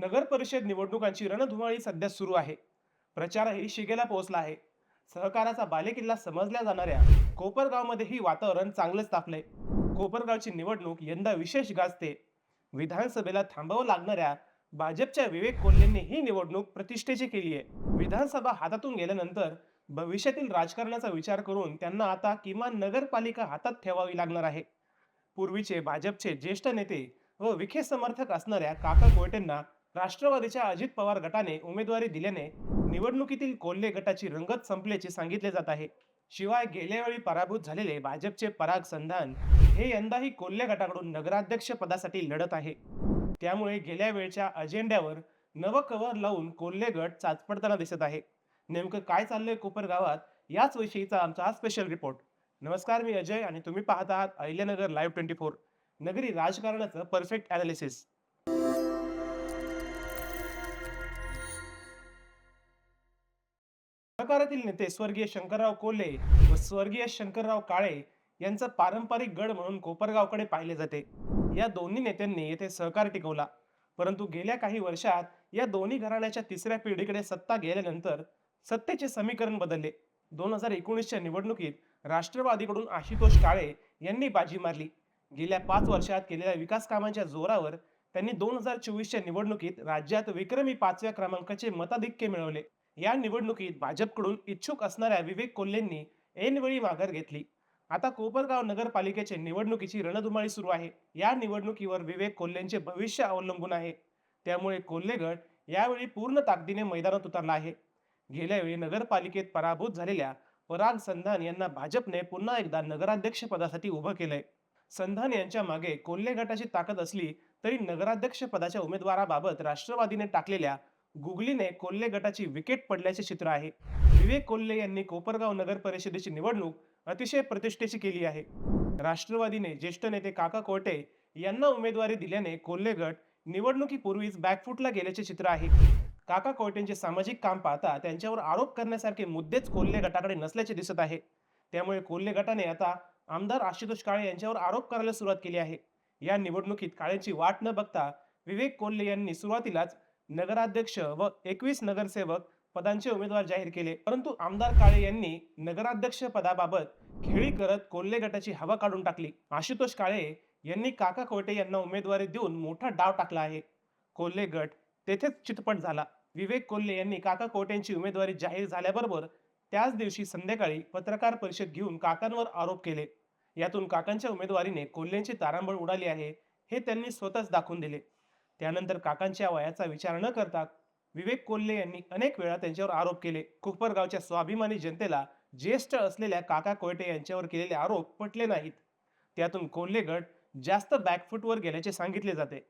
नगर परिषद निवडणुकांची रणधुमाळी सध्या सुरू आहे. प्रचारही शिगेला पोहोचला आहे. सहकाराचा बालेकिल्ला समजल्या जाणाऱ्या कोपरगावमध्येही वातावरण चांगलंच तापलंय. कोपरगावची निवडणूक यंदा विशेष गाजते. विधानसभेला थांबावं लागणाऱ्या भाजपच्या विवेक कोल्हेंनी ही निवडणूक प्रतिष्ठेची केली आहे. विधानसभा हातातून गेल्यानंतर भविष्यातील राजकारणाचा विचार करून त्यांना आता किमान नगरपालिका हातात ठेवावी लागणार आहे. पूर्वीचे भाजपचे ज्येष्ठ नेते व विखे समर्थक असणाऱ्या काका कोयटेंना राष्ट्रवादीच्या अजित पवार गटाने उमेदवारी दिल्याने निवडणुकीतील कोल्हे गटाची रंगत संपल्याचे सांगितले जात आहे. शिवाय गेल्या वेळी पराभूत झालेले भाजपचे पराग संधान हे यंदाही कोल्हे गटाकडून नगराध्यक्ष पदासाठी लढत आहे. त्यामुळे गेल्या वेळच्या अजेंड्यावर नवं कव्हर लावून कोल्हे गट चाचपडताना दिसत आहे. नेमकं काय चाललंय कोपर गावात याच विषयीचा आमचा हा स्पेशल रिपोर्ट नमस्कार मी अजय आणि तुम्ही पाहत आहात अहिल्यानगर लाईव्ह ट्वेंटी फोर नगरी राजकारणाचं परफेक्ट अनालिसिस सहकारातील नेते स्वर्गीय शंकरराव कोल्हे व स्वर्गीय शंकरराव काळे यांचं पारंपरिक गड म्हणून कोपरगावकडे पाहिले जाते. या दोन्ही नेत्यांनी येथे सहकार टिकवला. परंतु गेल्या काही वर्षात या दोन्ही घराण्याच्या तिसऱ्या पिढीकडे सत्ता गेल्यानंतर सत्तेचे समीकरण बदलले. दोन हजार एकोणीसच्या निवडणुकीत राष्ट्रवादीकडून आशुतोष काळे यांनी बाजी मारली. गेल्या पाच वर्षात केलेल्या विकास कामांच्या जोरावर त्यांनी दोन हजार चोवीसच्या निवडणुकीत राज्यात विक्रमी पाचव्या क्रमांकाचे मताधिक्य मिळवले. या निवडणुकीत भाजपकडून इच्छुक असणाऱ्या विवेक कोल्हेंनी ऐनवेळी माघार घेतली. आता कोपरगाव नगरपालिकेचे निवडणुकीची रणधुमाळी सुरू आहे. या निवडणुकीवर विवेक कोल्हेंचे भविष्य अवलंबून आहे. त्यामुळे कोल्हेगड यावेळी पूर्ण ताकदीने मैदानात उतरला आहे. गेल्या वेळी नगरपालिकेत पराभूत झालेल्या पराग संधान यांना भाजपने पुन्हा एकदा नगराध्यक्ष पदासाठी उभं केलंय. संधान यांच्या मागे कोल्हे गटाची ताकद असली तरी नगराध्यक्ष पदाच्या उमेदवाराबाबत राष्ट्रवादीने टाकलेल्या गुगलीने कोल्हे गटाची विकेट पडल्याचे चित्र आहे. विवेक कोल्हे यांनी कोपरगाव नगर परिषदेची निवडणूक अतिशय प्रतिष्ठेची केली आहे. राष्ट्रवादीने ज्येष्ठ नेते काका कोटे यांना उमेदवारी दिल्याने कोल्हे गट निवडणुकीपूर्वीच बॅकफूटला गेल्याचे चित्र आहे. काका कोयटेंचे सामाजिक काम पाहता त्यांच्यावर आरोप करण्यासारखे मुद्देच कोल्हे गटाकडे नसल्याचे दिसत आहे. त्यामुळे कोल्हे गटाने आता आमदार आशुतोष काळे यांच्यावर आरोप करायला सुरुवात केली आहे. या निवडणुकीत काळेंची वाट न बघता विवेक कोल्हे यांनी सुरुवातीलाच नगराध्यक्ष व एकवीस नगरसेवक पदांचे उमेदवार जाहीर केले. परंतु आमदार काळे यांनी नगराध्यक्ष पदाबाबत खेळी करत कोल्हे गटाची हवा काढून टाकली. आशुतोष काळे यांनी काका कोटे यांना उमेदवारी देऊन मोठा डाव टाकला आहे. कोल्हे गट तेथेच चितपट झाला. विवेक कोल्हे यांनी काका कोटेंची उमेदवारी जाहीर झाल्याबरोबर त्याच दिवशी संध्याकाळी पत्रकार परिषद घेऊन काकांवर आरोप केले. यातून काकांच्या उमेदवारीने कोल्हेंची तारांबळ उडाली आहे हे त्यांनी स्वतःच दाखवून दिले. त्यानंतर काकांच्या वयाचा विचार न करता विवेक कोल्हे यांनी अनेक वेळा त्यांच्यावर आरोप केले. कोपरगावच्या स्वाभिमानी जनतेला ज्येष्ठ असलेल्या काका कोयटे यांच्यावर केलेले आरोप पटले नाहीत. त्यातून कोल्हे गट जास्त बॅकफुटवर गेल्याचे सांगितले जाते.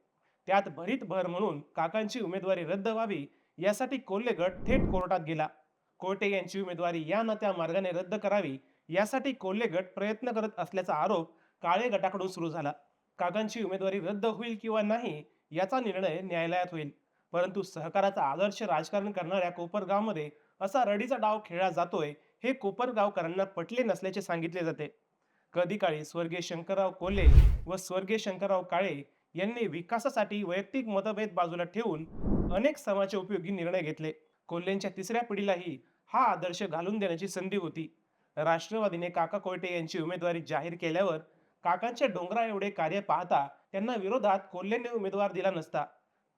त्यात भरीत भर म्हणून काकांची उमेदवारी रद्द व्हावी यासाठी कोल्हे गट थेट कोर्टात गेला. कोयटे यांची उमेदवारी या न त्या मार्गाने रद्द करावी यासाठी कोल्हे गट प्रयत्न करत असल्याचा आरोप काळे गटाकडून सुरू झाला. काकांची उमेदवारी रद्द होईल किंवा नाही याचा निर्णय न्यायालयात होईल. परंतु सहकाराचा आदर्श राजकारण करणाऱ्या कोपरगावमध्ये असा रडीचा डाव खेळला जातोय हे कोपरगावकरांना पटले नसल्याचे सांगितले जाते. कधी काळी स्वर्गीय शंकरराव कोल्हे व स्वर्गीय शंकरराव काळे यांनी विकासासाठी वैयक्तिक मतभेद बाजूला ठेवून अनेक समाज उपयोगी निर्णय घेतले. कोल्हेंच्या तिसऱ्या पिढीलाही हा आदर्श घालून देण्याची संधी होती. राष्ट्रवादीने काका कोयटे यांची उमेदवारी जाहीर केल्यावर काकांच्या डोंगरा एवढे कार्य पाहता त्यांना विरोधात कोल्हेंनी उमेदवार दिला नसता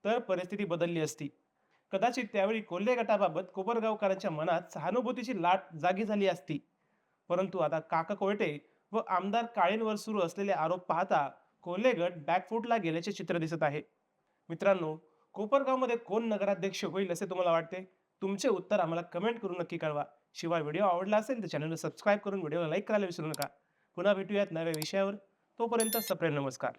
तर परिस्थिती बदलली असती. कदाचित त्यावेळी कोल्हे गटाबाबत कोपरगावकरांच्या मनात सहानुभूतीची लाट जागी झाली असती. परंतु आता काका कोयटे व आमदार काळेंवर सुरू असलेले आरोप पाहता कोल्हे गट बॅकफुटला गेल्याचे चित्र दिसत आहे. मित्रांनो कोपरगावमध्ये कोण नगराध्यक्ष होईल असे तुम्हाला वाटते? तुमचे उत्तर आम्हाला कमेंट करून नक्की कळवा. शिवाय व्हिडिओ आवडला असेल तर चॅनलला सबस्क्राईब करून व्हिडिओला लाईक करायला विसरू नका. पुन्हा भेटूयात नव्या विषयावर. तोपर्यंत सप्रेम नमस्कार.